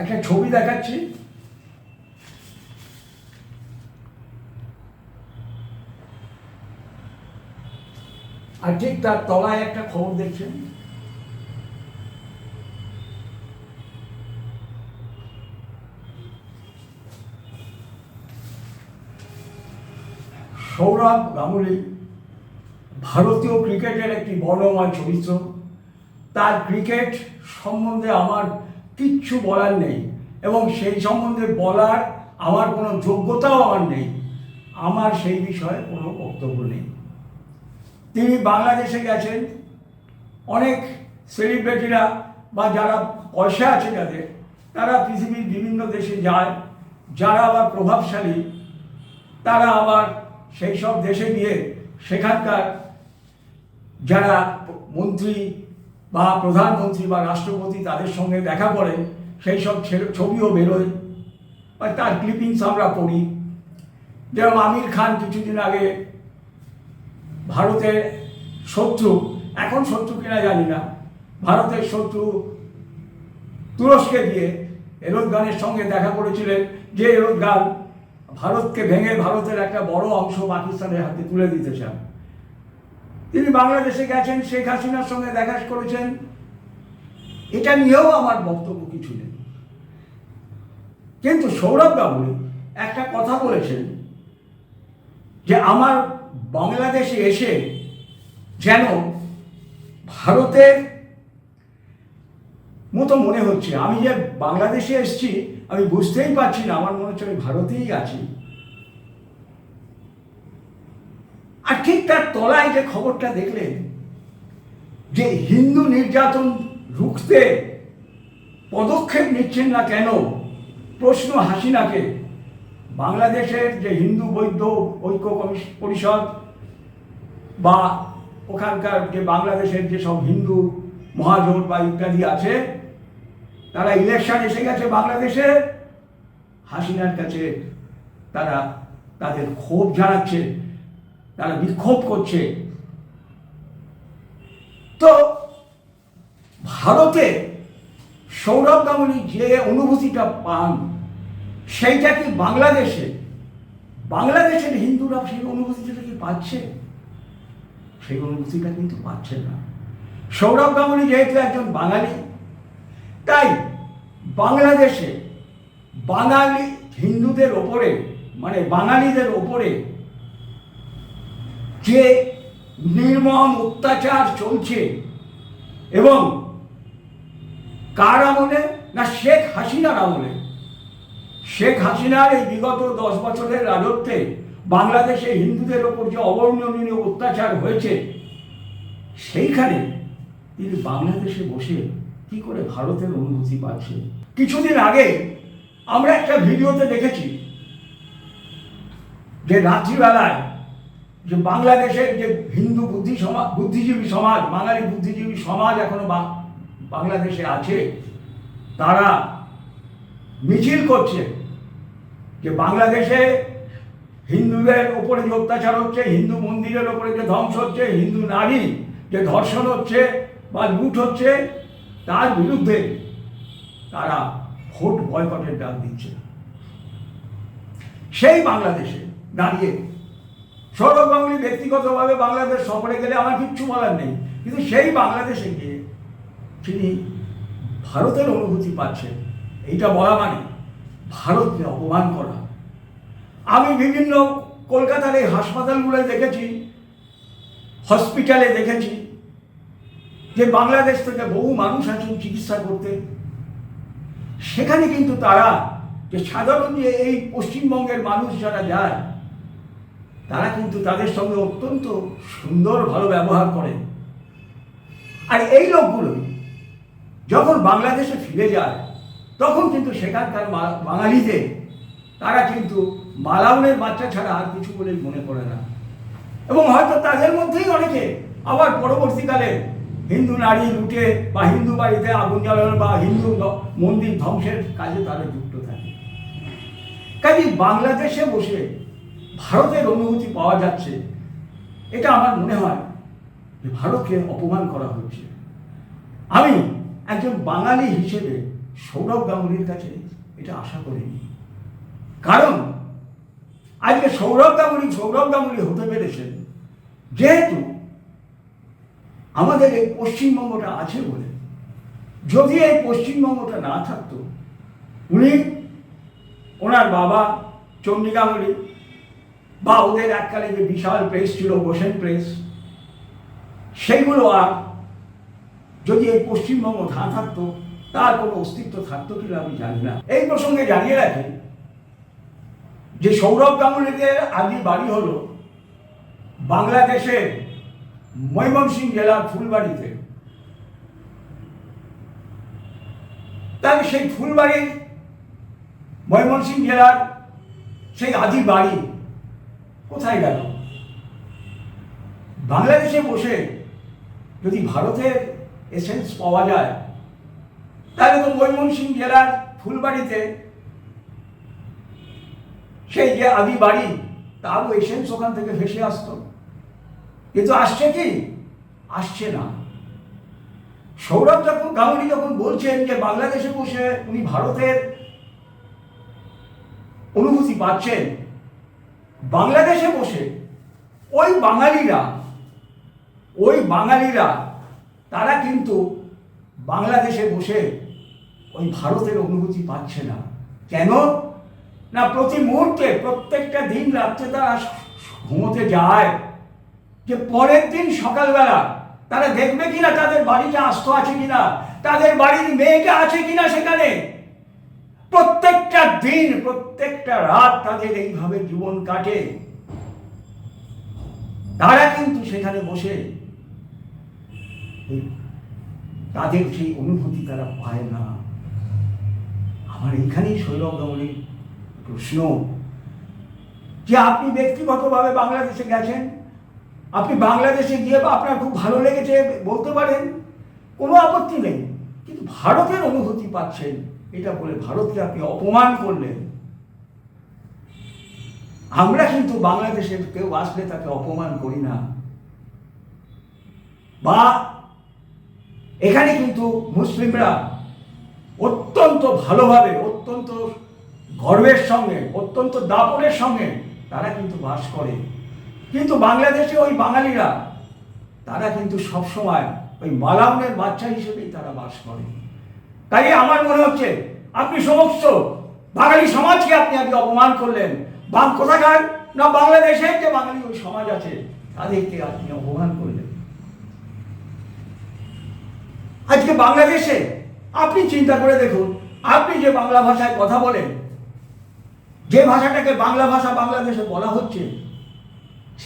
একটা ছবি দেখাচ্ছি। আর ঠিক তার তলায় একটা খবর দেখছেন। সৌরভ গাঙ্গুলি ভারতীয় ক্রিকেটের একটি বর্ণময় চরিত্র। তার ক্রিকেট সম্বন্ধে আমার কিচ্ছু বলার নেই। এবং সেই সম্বন্ধে বলার আমার কোনো যোগ্যতাও আমার নেই। আমার সেই বিষয়ে কোনো বক্তব্য নেই। তিনি বাংলাদেশে গেছেন। অনেক সেলিব্রিটিরা বা যারা পয়সা আছে যাদের, তারা পৃথিবীর বিভিন্ন দেশে যায়। যারা আবার প্রভাবশালী, তারা আবার সেই সব দেশে গিয়ে সেখানকার যারা মন্ত্রী বা প্রধানমন্ত্রী বা রাষ্ট্রপতি তাদের সঙ্গে দেখা করে, সেই সব ছবিও বেরোয়। বা তার ক্লিপিংস আমরা পড়ি। যেরকম আমির খান কিছুদিন আগে ভারতের শত্রু, এখন শত্রু কিনা জানি না, ভারতের শত্রু তুরস্কে গিয়ে এরোদগানের সঙ্গে দেখা করেছিলেন, যে এরোদগান ভারতকে ভেঙে ভারতের একটা বড় অংশ পাকিস্তানের হাতে তুলে দিতে চান তিনি বাংলাদেশে গেছেন, শেখ হাসিনার সঙ্গে দেখা করেছেন। এটা নিয়েও আমার বক্তব্য কিছু নেই। কিন্তু সৌরভ গাঙ্গুলি একটা কথা বলেছেন যে আমার বাংলাদেশে এসে যেন ভারতের মতো মনে হচ্ছে। আমি যে বাংলাদেশে এসেছি, আমি বুঝতেই পারছি না। আমার মনে হচ্ছে আমি ভারতেই আছি। আর ঠিক তার তলায় যে খবরটা দেখলেন, যে হিন্দু নির্যাতন রুখতে পদক্ষেপ নিচ্ছেন না কেন? প্রশ্ন হাসিনাকে। বাংলাদেশের যে হিন্দু বৈদ্য ঐক্য পরিষদ বা ওখানকার যে বাংলাদেশের যে সব হিন্দু মহাজোট বা ইত্যাদি আছে, তারা ইলেকশন এসে গেছে বাংলাদেশে। হাসিনার কাছে তারা তাদের ক্ষোভ জানাচ্ছে। তারা বিক্ষোভ করছে। তো ভারতে সৌরভ গাঙ্গুলি যে অনুভূতিটা পান, সেইটা কি বাংলাদেশে? বাংলাদেশের হিন্দুরা সেই অনুভূতিটা কি পাচ্ছে? সেই অনুভূতিটা কিন্তু পাচ্ছে না। সৌরভ গাঙ্গুলি যেহেতু একজন বাঙালি, তাই বাংলাদেশে বাঙালি হিন্দুদের ওপরে মানে বাঙালিদের ওপরে যে নির্মম অত্যাচার চলছে এবং কার আমলে? না শেখ হাসিনার আমলে। শেখ হাসিনার এই বিগত দশ বছরের রাজত্বে বাংলাদেশে হিন্দুদের ওপর যে অবর্ণনীয় অত্যাচার হয়েছে, সেইখানে তিনি বাংলাদেশে বসে কি করে ভারতের অনুভূতি পাচ্ছে কিছুদিন আগে আমরা একটা ভিডিওতে দেখেছি যে রাত্রিবেলায় যে বাংলাদেশের যে হিন্দু বুদ্ধি সমাজ বুদ্ধিজীবী সমাজ, বাঙালি বুদ্ধিজীবী সমাজ এখনও বাংলাদেশে আছে, তারা মিছিল করছে যে বাংলাদেশে হিন্দুদের উপরে যে অত্যাচার হচ্ছে, হিন্দু মন্দিরের ওপরে যে ধ্বংস হচ্ছে, হিন্দু নারী যে ধর্ষণ হচ্ছে বা লুট হচ্ছে, তার বিরুদ্ধে তারা ভোট বয়কটের ডাক দিচ্ছে। সেই বাংলাদেশে দাঁড়িয়ে সৌরভ গাঙ্গুলি ব্যক্তিগতভাবে বাংলাদেশ সফরে গেলে আমার কিচ্ছু বলার নেই। কিন্তু সেই বাংলাদেশে গিয়ে তিনি ভারতের অনুভূতি পাচ্ছেন। এইটা বলা মানে ভারতকে অপমান করা। আমি বিভিন্ন কলকাতার এই হাসপাতালগুলোয় দেখেছি, হসপিটালে দেখেছি, যে বাংলাদেশ থেকে বহু মানুষ আছেন চিকিৎসা করতে। সেখানে কিন্তু তারা যে সাধারণ যে এই পশ্চিমবঙ্গের মানুষ যারা যায় তারা কিন্তু তাদের সঙ্গে অত্যন্ত সুন্দর, ভালো ব্যবহার করে। আর এই লোকগুলো যখন বাংলাদেশে ফিরে যায়, তখন কিন্তু সেখানকার বাঙালিদের, তারা কিন্তু মালাউনের বাচ্চা ছাড়া আর কিছু বলেই মনে করে না। এবং হয়তো তাদের মধ্যেই অনেকে আবার পরবর্তীকালে হিন্দু নারী লুটে বা হিন্দু বাড়িতে আগুন জ্বালানো বা হিন্দু মন্দির ধ্বংসের কাজে তারা যুক্ত থাকে। কাজে বাংলাদেশে বসে ভারতের অনুভূতি পাওয়া যাচ্ছে, এটা আমার মনে হয় যে ভারতকে অপমান করা হচ্ছে আমি একজন বাঙালি হিসেবে সৌরভ গাঙ্গুলির কাছে এটা আশা করিনি। কারণ আজকে সৌরভ গাঙ্গুলি সৌরভ গাঙ্গুলি হতে পেরেছেন, যেহেতু আমাদের এই পশ্চিমবঙ্গটা আছে বলে, যদি এই পশ্চিমবঙ্গটা না থাকতো, উনি ওনার বাবা চণ্ডী গাঙ্গুলি বা ওদের এককালে যে বিশাল প্রেস ছিল বোসেন প্রেস সেইগুলো আর যদি এই পশ্চিমবঙ্গ না থাকতো, তার কোনো অস্তিত্ব থাকতো কিনা আমি জানি না। এই প্রসঙ্গে জানিয়ে রাখি যে সৌরভ গাঙ্গুলিদের আদি বাড়ি হলো বাংলাদেশের ময়মনসিং জেলার ফুলবাড়িতে। তাই সেই ফুলবাড়ির ময়মনসিং জেলার সেই আদি বাড়ি কোথায় গেল? বাংলাদেশে বসে যদি ভারতের এসেন্স পাওয়া যায়, তাহলে তো ময়মনসিংহ জেলার ফুলবাড়িতে সেই যে আদি বাড়ি, তারও এসেন্স ওখান থেকে ভেসে আসতো। কিন্তু আসছে কি? আসছে না। সৌরভ যখন, গাঙ্গুলি যখন বলছেন যে বাংলাদেশে বসে উনি ভারতের অনুভূতি পাচ্ছেন বাংলাদেশে বসে ওই বাঙালিরা ওই বাঙালিরা, তারা কিন্তু বাংলাদেশে বসে ওই ভারতের অনুভূতি পাচ্ছে না। কেন? না প্রতি মুহূর্তে, প্রত্যেকটা দিন রাত্রে তারা ঘুমোতে যায়। যে পরের দিন সকালবেলা তারা দেখবে কিনা তাদের বাড়িটা আস্ত আছে কিনা, তাদের বাড়ির মেয়েটা আছে কিনা সেখানে? প্রত্যেকটা দিন, প্রত্যেকটা রাত তাদের এইভাবে জীবন কাটে। তারা কিন্তু সেখানে বসে তাদের সেই অনুভূতি তারা পায় না। আমার এখানেই সৌরভ গাঙ্গুলির প্রশ্ন, যে আপনি ব্যক্তিগতভাবে বাংলাদেশে গেছেন? আপনি বাংলাদেশে গিয়ে বা আপনার খুব ভালো লেগেছে বলতে পারেন, কোনো আপত্তি নেই। কিন্তু ভারতের অনুভূতি পাচ্ছেন। এটা বলে ভারতকে আপনি অপমান করলেন। আমরা কিন্তু বাংলাদেশের কেউ আসলে তাকে অপমান করি না। বা এখানে কিন্তু মুসলিমরা অত্যন্ত ভালোভাবে, অত্যন্ত গর্বের সঙ্গে, অত্যন্ত দাপনের সঙ্গে তারা কিন্তু বাস করে। কিন্তু বাংলাদেশে ওই বাঙালিরা, তারা কিন্তু সবসময় ওই মালাউনের বাচ্চা হিসেবেই তারা বাস করে। তাই আমার মনে হচ্ছে আপনি সমস্ত বাঙালি সমাজকে আপনি আগে অপমান করলেন। বাম কোথাকার? না বাংলাদেশের যে বাঙালি ওই সমাজ আছে, তাদেরকে আপনি অপমান করলেন। আজকে বাংলাদেশে আপনি চিন্তা করে দেখুন, আপনি যে বাংলা ভাষায় কথা বলেন, যে ভাষাটাকে বাংলা ভাষা বাংলাদেশে বলা হচ্ছে